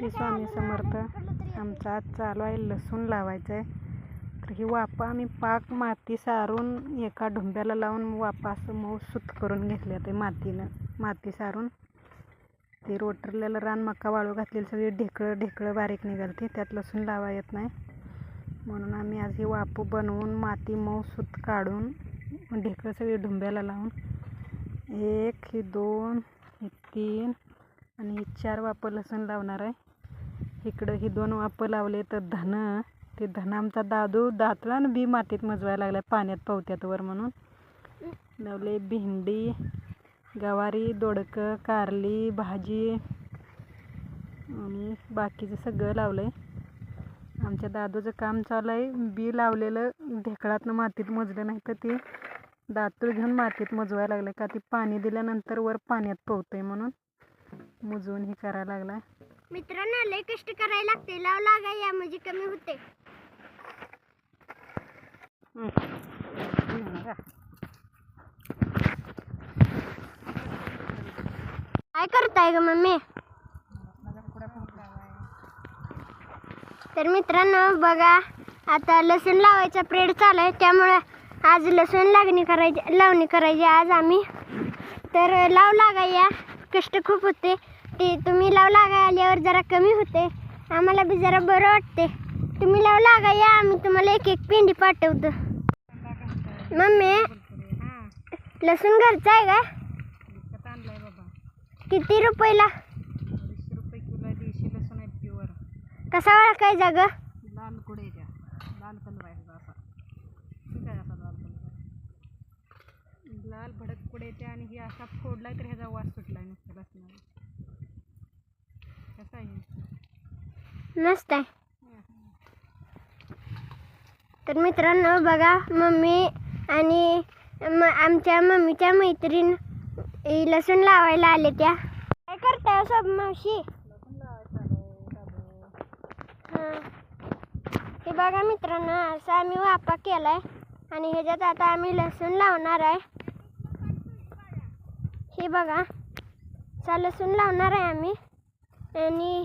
श्री स्वामी समर्थ. आमचा आज चालू आहे लसूण लावायचं आहे तर ही वापा आम्ही पाक माती सारून एका ढुंब्याला लावून वापा असं मऊ सुत करून घेतले ते मातीनं. माती सारून ते रोटरलेलं रान मका वाळू घातलेली सगळी ढेकळं ढेकळं बारीक निघालते. त्यात लसूण लावा येत नाही. म्हणून आम्ही आज ही वापू बनवून माती मऊ सुत काढून ढेकळं सगळी ढुंब्याला लावून एक ही दोन ही तीन आणि ही चार वापं लसूण लावणार आहे. इकडं ही दोन वापं लावले तर धन. ते धन आमचा दादू दातला आणि बी मातीत मजवायला लागला पाण्यात पावत्यात वर म्हणून. लावले भेंडी गवारी दोडकं कारली भाजी आणि बाकीचं सगळं लावलं आहे आमच्या दादूचं काम चालू आहे बी लावलेलं ढेकळातनं मातीत मजलं नाही तर ते दातूळ घेऊन मातीत मजवायला लागलं का ती पाणी दिल्यानंतर वर पाण्यात पोहतंय म्हणून. मुजवून हे करायला लागलाय. मित्रांनो लय कष्ट करायला लागते. लाव लागा या म्हणजे कमी होते. काय करताय ग मम्मी? तर मित्रांनो बघा आता लसूण लावायचा प्रेड चालू आहे. त्यामुळे आज लसूण लागणी करायची लावणी करायची आज आम्ही. तर लाव लागा या. कष्ट खूप होते. ते तुम्ही लाव लागा आल्यावर जरा कमी होते. आम्हाला बी जरा बरं वाटते. तुम्ही लाव लागा या आम्ही तुम्हाला एक एक पेंडी पाठवतो. मम्मी लसूण घरचा आहे का? किती रुपयाला? कसा ओळखायचा ग? लाल लाल कलर आहे त्याचा असा ठीक आहे असा लाल कलर लाल भडक कुड्याच्या आणि ही असा फोडलाय तर ह्याचा वास सुटलाय नुसतं लसणाला कसा आहे मस्त आहे तर मित्रांनो बघा मम्मी आणि म आमच्या मम्मीच्या मैत्रीण लसूण लावायला आले त्या. काय करताय हो सब मावशी? हां. हे बघा मित्रांनो असा आम्ही वापा केलाय आणि ह्याच्यात आता आम्ही लसूण लावणार आहे. हे बघा असा लसूण लावणार आहे आम्ही. आणि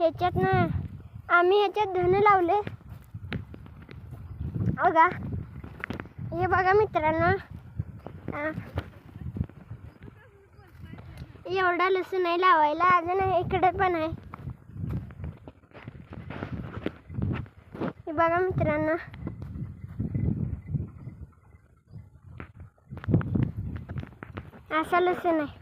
ह्याच्यात ना आम्ही ह्याच्यात धन लावले. बघा. हे बघा मित्रांनो. एवढा लसूण आहे लावायला अजून इकडे पण आहे. हे बघा मित्रांनो. असा लसूण आहे.